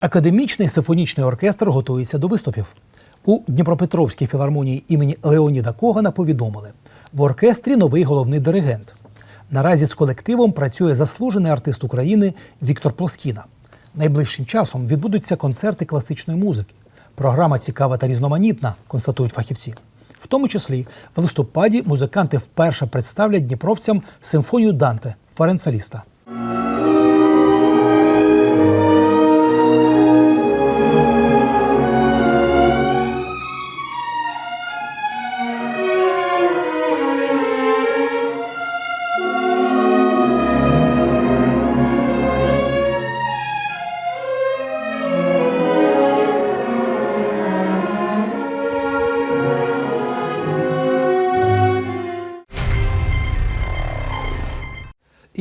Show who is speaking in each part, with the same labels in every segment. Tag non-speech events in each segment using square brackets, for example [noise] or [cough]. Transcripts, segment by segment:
Speaker 1: Академічний симфонічний оркестр готується до виступів. У Дніпропетровській філармонії імені Леоніда Когана повідомили, в оркестрі новий головний диригент. Наразі з колективом працює заслужений артист України Віктор Плоскіна. Найближчим часом відбудуться концерти класичної музики. Програма цікава та різноманітна, констатують фахівці. В тому числі в листопаді музиканти вперше представлять дніпровцям симфонію Данте Ференца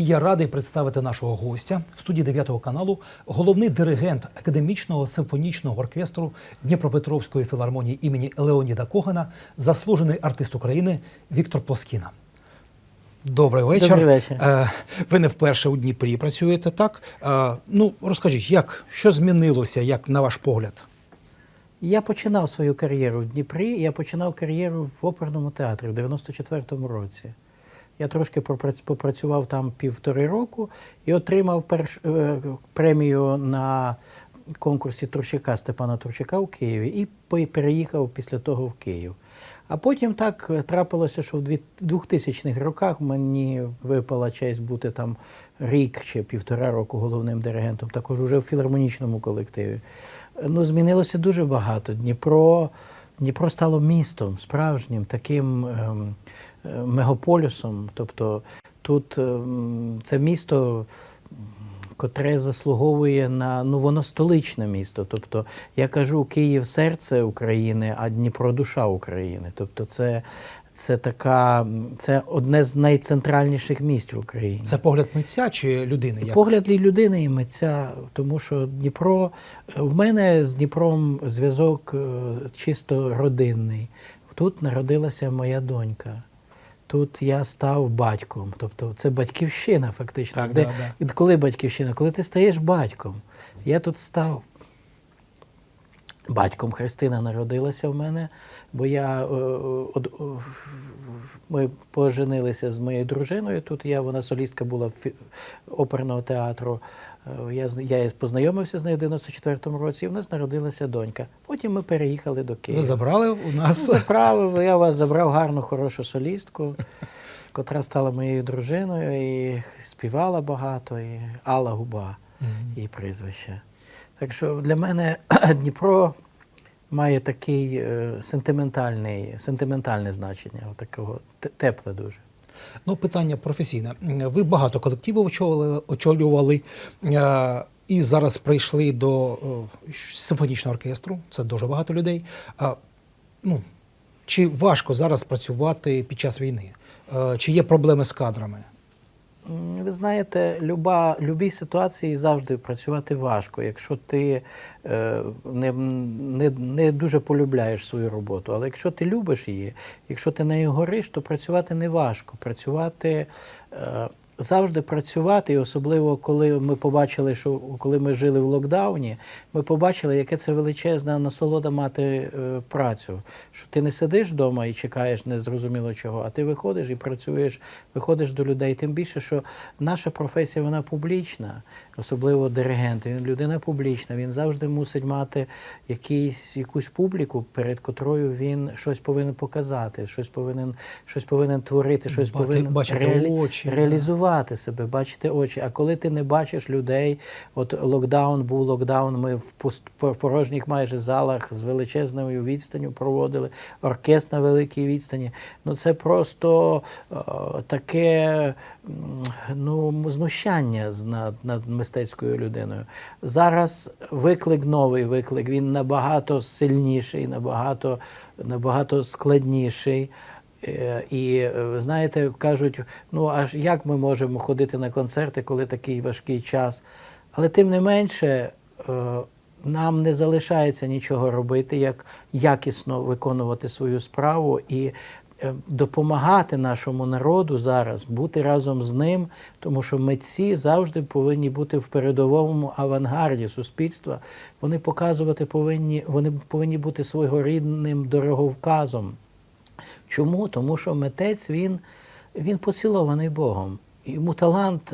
Speaker 1: я радий представити нашого гостя в студії 9 каналу, головний диригент академічного симфонічного оркестру Дніпропетровської філармонії імені Леоніда Когана, заслужений артист України Віктор Плоскіна. Добрий вечір.
Speaker 2: Добрий вечір.
Speaker 1: Е, Ви не вперше у Дніпрі працюєте, так? Е, Ну, розкажіть, як, що змінилося, як на ваш погляд?
Speaker 2: Я починав свою кар'єру в Дніпрі. Я починав кар'єру в оперному театрі в 94-му році. Я трошки попрацював там півтори року і отримав перш, е, премію на конкурсі Турчака Степана Турчака у Києві і переїхав після того в Київ. А потім так е, трапилося, що в 2000-х роках мені випала честь бути там рік чи півтора року головним диригентом, також уже в філармонічному колективі. Ну, змінилося дуже багато. Дніпро, Дніпро стало містом, справжнім, таким ем, мегаполісом. Тобто тут ем, це місто, котре заслуговує на ну воно столичне місто. Тобто я кажу, Київ серце України, а Дніпро душа України. Тобто, це, це така, це одне з найцентральніших місць в Україні.
Speaker 1: Це погляд митця чи людини? Як?
Speaker 2: Погляд і людини і митця, тому що Дніпро в мене з Дніпром зв'язок е, чисто родинний. Тут народилася моя донька. Тут я став батьком. Тобто це батьківщина, фактично.
Speaker 1: Так,
Speaker 2: Де,
Speaker 1: да,
Speaker 2: і Коли батьківщина? Коли ти стаєш батьком. Я тут став батьком. Христина народилася в мене, бо я е, од- о, ми поженилися з моєю дружиною. Тут я, вона солістка була оперного театру. Е, Я, я познайомився з нею в 94-му році, і в нас народилася донька. Потім ми переїхали до Києва.
Speaker 1: Ви забрали у нас
Speaker 2: Заправив, я вас забрав [laughs] гарну, хорошу солістку, котра стала моєю дружиною і співала багато, і Алла Губа, її прізвище. Так що для мене [clears throat] Дніпро має такий е, сентиментальний, сентиментальне значення, такого тепле дуже.
Speaker 1: Ну, питання професійне. Ви багато колективів очолювали, очолювали е, і зараз прийшли до е, симфонічного оркестру. Це дуже багато людей. Ну, чи важко зараз працювати під час війни? Е, чи є проблеми з кадрами?
Speaker 2: Ви знаєте, люба, любій ситуації завжди працювати важко, якщо ти е, не, не, не дуже полюбляєш свою роботу. Але якщо ти любиш її, якщо ти нею гориш, то працювати не важко. Працювати е, завжди працювати, і особливо коли ми побачили, що коли ми жили в локдауні, ми побачили, яке це величезна насолода мати е, працю. Що ти не сидиш вдома і чекаєш незрозуміло чого, а ти виходиш і працюєш, виходиш до людей. Тим більше, що наша професія вона публічна, особливо диригент. Він людина публічна. Він завжди мусить мати якийсь, якусь публіку, перед котрою він щось повинен показати, щось повинен, щось повинен творити, щось
Speaker 1: Бати-
Speaker 2: повинен
Speaker 1: бачити очі, да.
Speaker 2: реалізувати себе, бачити очі. А коли ти не бачиш людей, от локдаун був локдаун, ми в порожніх майже залах з величезною відстанню проводили, оркестр на великій відстані. Ну це просто е, таке ну, знущання над, над мистецькою людиною. Зараз виклик новий виклик, він набагато сильніший, набагато, набагато складніший. Е, І е, знаєте, кажуть, ну аж як ми можемо ходити на концерти, коли такий важкий час. Але тим не менше, е, нам не залишається нічого робити, як якісно виконувати свою справу і допомагати нашому народу зараз, бути разом з ним, тому що митці завжди повинні бути в передовому авангарді суспільства. Вони показувати повинні, вони повинні бути своєрідним дороговказом. Чому? Тому що митець він, він поцілований Богом. Йому талант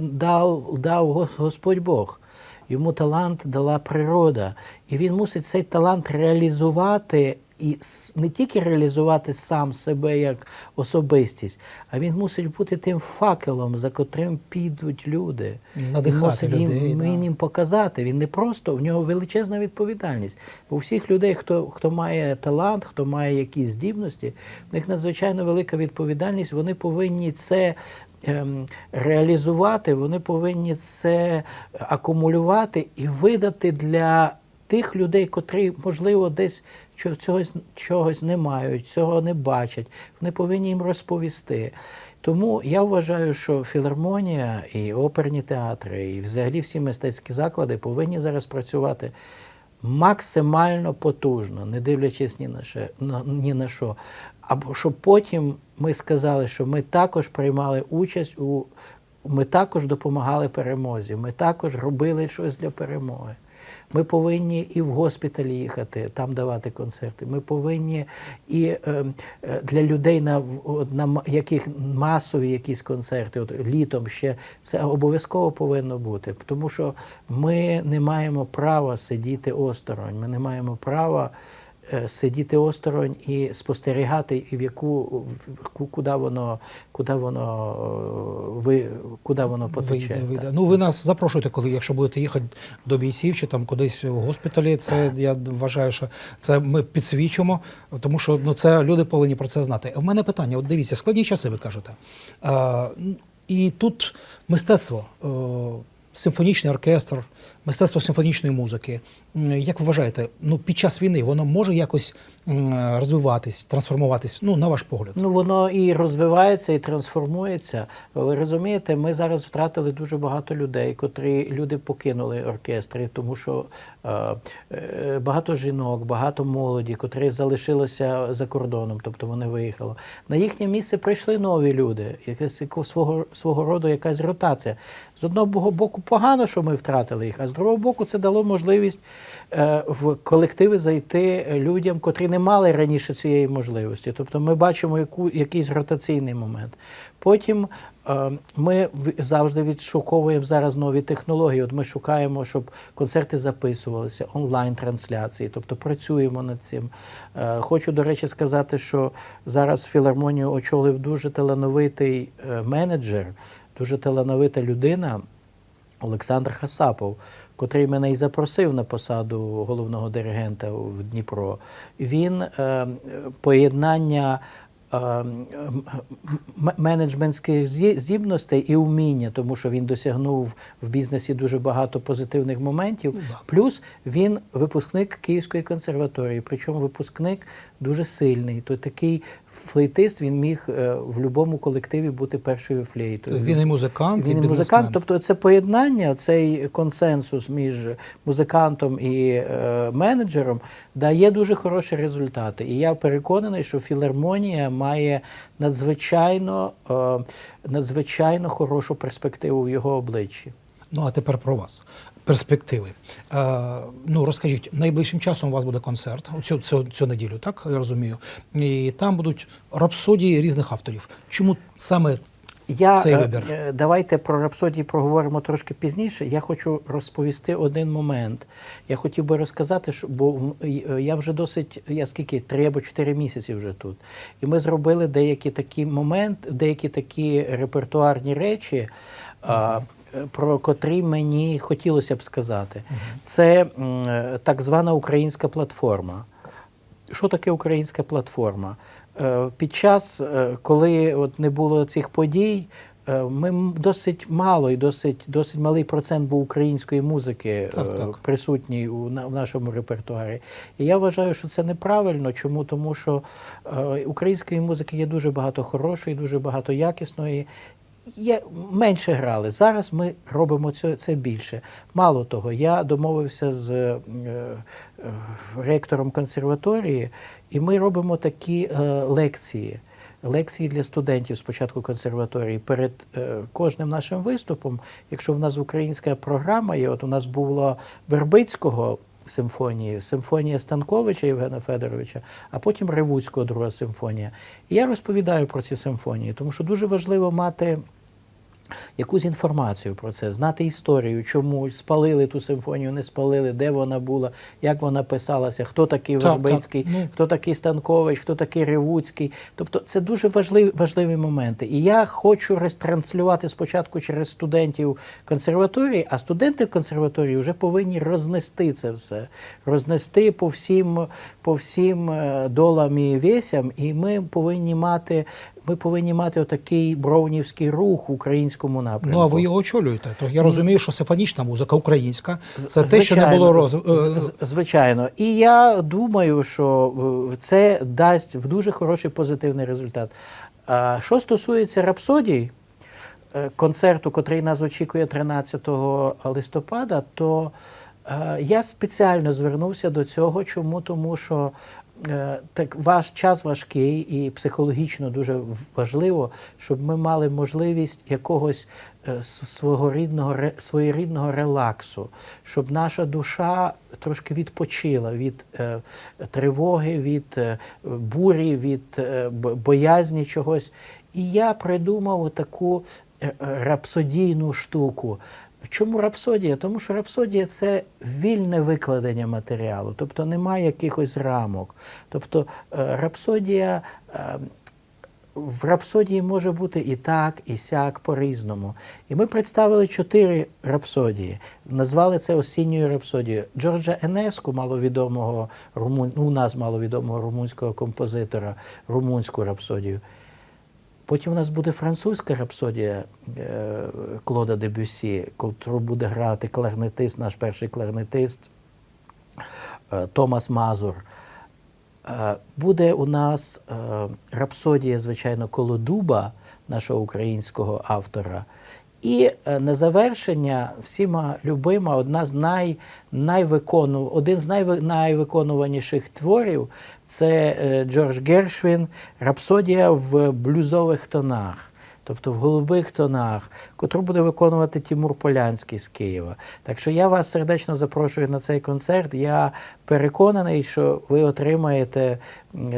Speaker 2: дав, дав Господь Бог. Йому талант дала природа. І він мусить цей талант реалізувати і не тільки реалізувати сам себе як особистість, а він мусить бути тим факелом, за котрим підуть люди.
Speaker 1: Надихати
Speaker 2: він мусить їм,
Speaker 1: людей, да.
Speaker 2: він їм показати. Він не просто в нього величезна відповідальність. У всіх людей, хто, хто має талант, хто має якісь здібності, в них надзвичайно велика відповідальність. Вони повинні це. ем, Реалізувати, вони повинні це акумулювати і видати для тих людей, котрі, можливо, десь чогось, чогось не мають, цього не бачать. Вони повинні їм розповісти. Тому я вважаю, що філармонія і оперні театри, і взагалі всі мистецькі заклади повинні зараз працювати максимально потужно, не дивлячись ні на що, ні на що. Або щоб потім ми сказали, що ми також приймали участь у ми також допомагали перемозі, ми також робили щось для перемоги. Ми повинні і в госпіталі їхати, там давати концерти. Ми повинні і е, е, для людей, на, на яких масові якісь концерти, от літом ще це обов'язково повинно бути. Тому що ми не маємо права сидіти осторонь. Ми не маємо права сидіти осторонь і спостерігати, і в яку в ку- куди воно, куди воно е, ви куди воно потече.
Speaker 1: Вийде, вийде. Ну, ви нас запрошуєте, коли, якщо будете їхати до бійців чи там кудись в госпіталі. Це я вважаю, що це ми підсвічимо, тому що ну це люди повинні про це знати. В мене питання: от дивіться, складні часи, ви кажете. А, і тут мистецтво, е, симфонічний оркестр, мистецтво симфонічної музики. Як ви вважаєте, ну під час війни воно може якось розвиватись, трансформуватись? Ну, на ваш погляд?
Speaker 2: Ну, воно і розвивається, і трансформується. Ви розумієте, ми зараз втратили дуже багато людей, котрі люди покинули оркестри, тому що е, е, багато жінок, багато молоді, котрі залишилися за кордоном, тобто вони виїхали. На їхнє місце прийшли нові люди, якась свого, свого роду якась ротація. З одного боку, погано, що ми втратили їх, а з другого боку, це дало можливість е, в колективи зайти людям, котрі не мали раніше цієї можливості. Тобто ми бачимо яку, якийсь ротаційний момент. Потім е, ми завжди відшуковуємо зараз нові технології. От ми шукаємо, щоб концерти записувалися, онлайн-трансляції, тобто працюємо над цим. Е, Хочу, до речі, сказати, що зараз філармонію очолив дуже талановитий менеджер, дуже талановита людина. Олександр Хасапов, котрий мене і запросив на посаду головного диригента в Дніпро, він е, поєднання е, менеджментських здібностей і вміння, тому що він досягнув в бізнесі дуже багато позитивних моментів.
Speaker 1: Ну, да.
Speaker 2: Плюс він випускник Київської консерваторії, причому випускник дуже сильний. То такий флейтист він міг е, в будь-якому колективі бути першою флейтою.
Speaker 1: Він і музикант,
Speaker 2: Він і
Speaker 1: бізнесмен.
Speaker 2: музикант, тобто це поєднання, цей консенсус між музикантом і е, менеджером дає дуже хороші результати. І я переконаний, що філармонія має надзвичайно, е, надзвичайно хорошу перспективу в його обличчі.
Speaker 1: Ну а тепер про вас. Перспективи. Е, ну розкажіть, найближчим часом у вас буде концерт цю, цю, цю неділю, так я розумію. І там будуть рапсодії різних авторів. Чому саме
Speaker 2: Я,
Speaker 1: цей
Speaker 2: е,
Speaker 1: вибір?
Speaker 2: е, Давайте про рапсодії проговоримо трошки пізніше. Я хочу розповісти один момент. Я хотів би розказати, що бо я вже досить, я скільки, три або чотири місяці вже тут. І ми зробили деякі такі моменти, деякі такі репертуарні речі. а, е, Про котрі мені хотілося б сказати, це так звана українська платформа. Що таке українська платформа? Е, Під час, е, коли от не було цих подій, е, ми досить мало і досить, досить малий процент був української музики
Speaker 1: Так, так.
Speaker 2: присутній у, в нашому репертуарі. І я вважаю, що це неправильно. Чому? Тому що української музики є дуже багато хорошої, дуже багато якісної. Є, менше грали. Зараз ми робимо це, це більше. Мало того, я домовився з е, е, ректором консерваторії, і ми робимо такі е, лекції. лекції для студентів спочатку консерваторії. Перед е, кожним нашим виступом, якщо в нас українська програма є, от у нас було Вербицького симфонії, симфонія Станковича Євгена Федоровича, а потім Ревуцького друга симфонія. І я розповідаю про ці симфонії, тому що дуже важливо мати якусь інформацію про це, знати історію, чому спалили ту симфонію, не спалили, де вона була, як вона писалася, хто такий
Speaker 1: Так,
Speaker 2: Вербицький,
Speaker 1: так, ну.
Speaker 2: хто такий Станкович, хто такий Ревуцький. Тобто це дуже важливі, важливі моменти. І я хочу ретранслювати спочатку через студентів консерваторії, а студенти в консерваторії вже повинні рознести це все, рознести по всім, по всім е, долам і весям, і ми повинні мати. Ми повинні мати отакий броунівський рух в українському напрямку.
Speaker 1: Ну а ви його очолюєте. То я розумію, що симфонічна музика українська це те, що не було роз... е,
Speaker 2: Звичайно. І я думаю, що е, це дасть в дуже хороший позитивний результат. А Що стосується рапсодій, е, концерту, котрий нас очікує 13 листопада, то я спеціально звернувся до цього. Чому? Тому що так ваш час важкий і психологічно дуже важливо, щоб ми мали можливість якогось е, свого рідного своєрідного релаксу, щоб наша душа трошки відпочила від е, тривоги, від е, бурі, від е, боязні чогось. І я придумав таку рапсодійну штуку. Чому рапсодія? Тому що рапсодія це вільне викладення матеріалу, тобто немає якихось рамок. Тобто е, рапсодія. е, в рапсодії може бути і так, і сяк по-різному. І ми представили чотири рапсодії. Назвали це осінньою рапсодією. Джорджа Енеску, маловідомого румун... ну, у нас маловідомого румунського композитора, румунську рапсодію. Потім у нас буде французька рапсодія е, Клода Дебюсі, котру буде грати кларнетист, наш перший кларнетист е, Томас Мазур. Е, Буде у нас рапсодія, звичайно, Колодуба, нашого українського автора. І на завершення всіма любима, одна з най, найвикону, один з найви- найвиконуваніших творів це е, Джордж Гершвін, рапсодія в блюзових тонах. Тобто в голубих тонах, котру буде виконувати Тимур Полянський з Києва. Так що я вас сердечно запрошую на цей концерт. Я переконаний, що ви отримаєте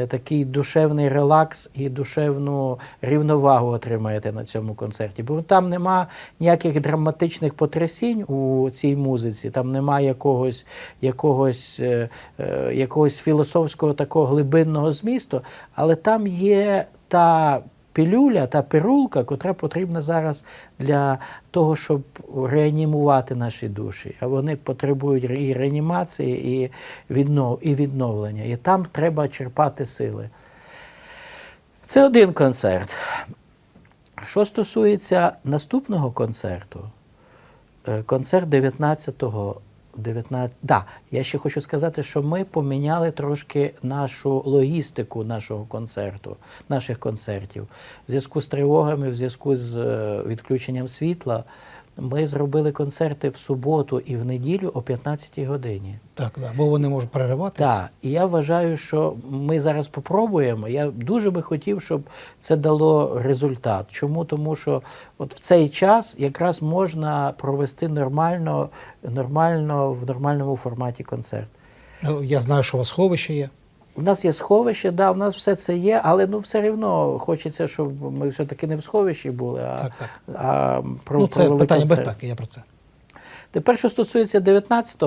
Speaker 2: такий душевний релакс і душевну рівновагу отримаєте на цьому концерті. Бо там нема ніяких драматичних потрясінь у цій музиці, там нема якогось, якогось, е, е, якогось філософського такого глибинного змісту, але там є та пілюля, та пирулка, котра потрібна зараз для того, щоб реанімувати наші душі. А вони потребують і реанімації, і, віднов, і відновлення. І там треба черпати сили. Це один концерт. Що стосується наступного концерту, е, концерт 19-го. 19... Да, я ще хочу сказати, що ми поміняли трошки нашу логістику нашого концерту, наших концертів. В зв'язку з тривогами, в зв'язку з е, відключенням світла, ми зробили концерти в суботу і в неділю о 15-й годині.
Speaker 1: Так, да, бо вони можуть перериватися.
Speaker 2: Так, і я вважаю, що ми зараз попробуємо. Я дуже би хотів, щоб це дало результат. Чому? Тому що от в цей час якраз можна провести нормально, нормально в нормальному форматі концерт.
Speaker 1: Ну, Я знаю, що у вас сховище є.
Speaker 2: У нас є сховище, да, у нас все це є, але ну все рівно хочеться, щоб ми все-таки не в сховищі були, а,
Speaker 1: Так, так.
Speaker 2: а про,
Speaker 1: Ну, це питання
Speaker 2: концерт.
Speaker 1: безпеки, я про це.
Speaker 2: Тепер, що стосується 19,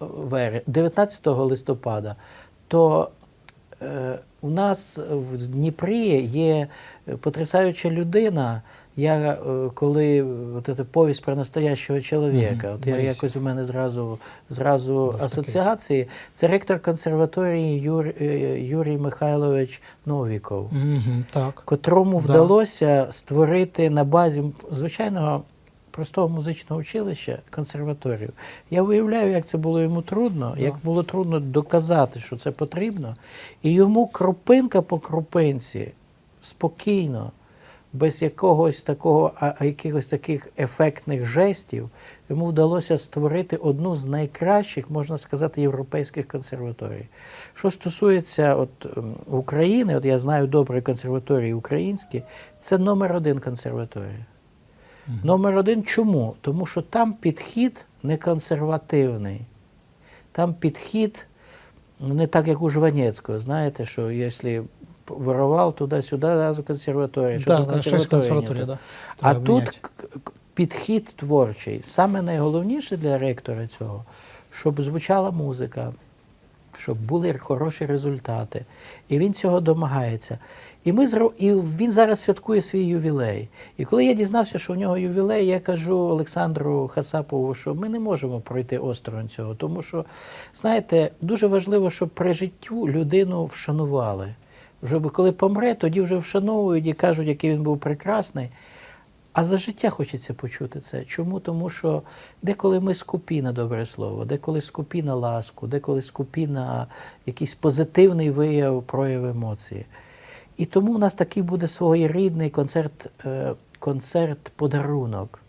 Speaker 2: вер... 19 листопада, то е, у нас в Дніпрі є потрясаюча людина. Я е, коли от ця повість про настоящого чоловіка, от я якось у мене зразу, зразу асоціації. Це ректор консерваторії Юр, е, Юрій Михайлович Новіков
Speaker 1: так.
Speaker 2: котрому
Speaker 1: Да.
Speaker 2: вдалося створити на базі звичайного простого музичного училища консерваторію. Я уявляю, як це було йому трудно, як було трудно доказати, що це потрібно. І йому кропинка по кропинці спокійно без якогось такого, а, якихось таких ефектних жестів йому вдалося створити одну з найкращих, можна сказати, європейських консерваторій. Що стосується от, ем, України, от я знаю добре консерваторії українські, це номер один консерваторія. Номер один чому? Тому що там підхід не консервативний. Там підхід не так, як у Жванецького. Знаєте, що якщо воровав туди-сюди, разу консерваторія.
Speaker 1: да,
Speaker 2: консерваторія
Speaker 1: да.
Speaker 2: А
Speaker 1: Треба
Speaker 2: тут
Speaker 1: міняти.
Speaker 2: підхід творчий. Саме найголовніше для ректора цього, щоб звучала музика, щоб були хороші результати. І він цього домагається. І, ми і він зараз святкує свій ювілей. І коли я дізнався, що у нього ювілей, я кажу Олександру Хасапову, що ми не можемо пройти осторонь цього. Тому що, знаєте, дуже важливо, щоб при життю людину вшанували. Вже коли помре, тоді вже вшановують і кажуть, який він був прекрасний. А за життя хочеться почути це. Чому? Тому що деколи ми скупі на добре слово, деколи скупі на ласку, деколи скупі на якийсь позитивний вияв, прояв емоції. І тому у нас такий буде своєрідний концерт, е, концерт подарунок.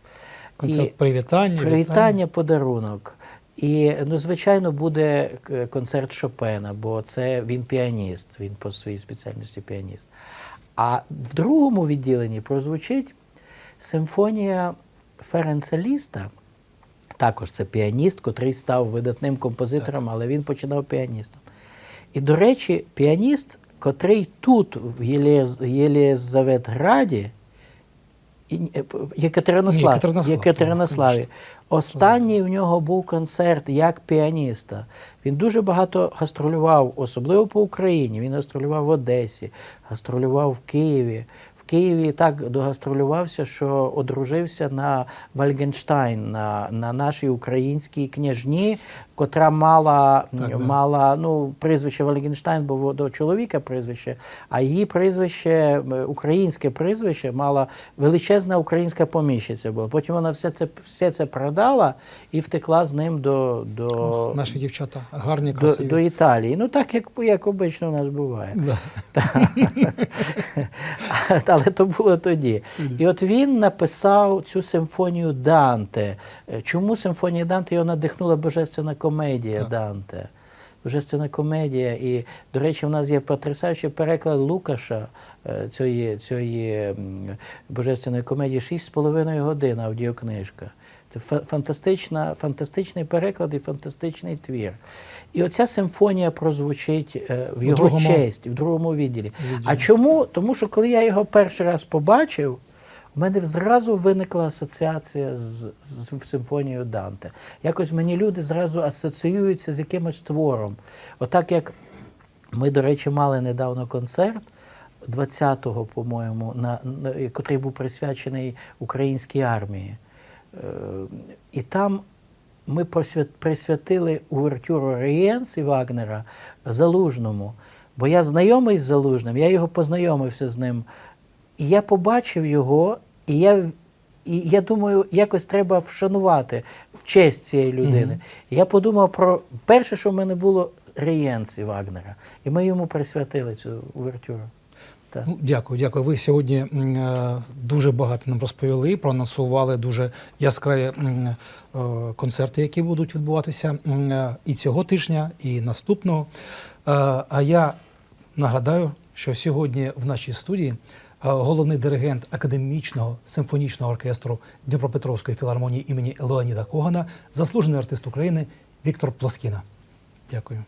Speaker 1: Концерт привітання.
Speaker 2: Привітання, подарунок. І, ну, звичайно, буде е, концерт Шопена, бо це він піаніст, він по своїй спеціальності піаніст. А в другому відділенні прозвучить симфонія Ференца Ліста. Також це піаніст, котрий став видатним композитором, але він починав піаністом. І, до речі, піаніст, котрий тут, в Єлєз- Єлєзаветграді, і- е, п- Єкатеринослав,
Speaker 1: Ні, Єкатеринослав,
Speaker 2: Єкатеринославі.
Speaker 1: конечно.
Speaker 2: Останній в нього був концерт як піаніста. Він дуже багато гастролював, особливо по Україні. Він гастролював в Одесі, гастролював в Києві. Києві так догастролювався, що одружився на Вальгенштайн, на, на нашій українській княжні, котра мала,
Speaker 1: Так,
Speaker 2: мала ну, прізвище Вальгенштайн, бо до чоловіка прізвище, а її прізвище, українське прізвище, мала величезна українська поміщиця була. Потім вона все це, все це продала і втекла з ним до, до,
Speaker 1: Ох, Наші дівчата гарні,
Speaker 2: до, до Італії. Ну так, як, як обично у нас буває.
Speaker 1: Да. [laughs]
Speaker 2: Але то було тоді. І от він написав цю симфонію Данте. Е, Чому симфонія Данте його надихнула божественна комедія
Speaker 1: Так.
Speaker 2: Данте? Божественна комедія. І, до речі, у нас є потрясаючий переклад Лукаша е, цієї, цієї божественної комедії 6,5 годин аудіокнижка. Це фантастична, фантастичний переклад і фантастичний твір. І оця симфонія прозвучить е, в його
Speaker 1: другому
Speaker 2: честь, в другому відділі.
Speaker 1: відділі.
Speaker 2: А чому? Тому що коли я його перший раз побачив, у мене зразу виникла асоціація з, з симфонією Данте. Якось мені люди зразу асоціюються з якимось твором. Отак як ми, до речі, мали недавно концерт 20-го, по-моєму, на, на, котрий був присвячений українській армії. Е, і там ми присвят- присвятили увертюру Реєнс і Вагнера Залужному. Бо я знайомий з Залужним, я його познайомився з ним. І я побачив його, і я, і я думаю, якось треба вшанувати в честь цієї людини. І я подумав про перше, що в мене було Реєнс і Вагнера. І ми йому присвятили цю увертюру. Так.
Speaker 1: Ну, дякую, дякую. Ви сьогодні е, дуже багато нам розповіли, проанонсували дуже яскраві е, концерти, які будуть відбуватися е, і цього тижня, і наступного. А я нагадаю, що сьогодні в нашій студії головний диригент академічного симфонічного оркестру Дніпропетровської філармонії імені Леоніда Когана, заслужений артист України Віктор Плоскіна. Дякую.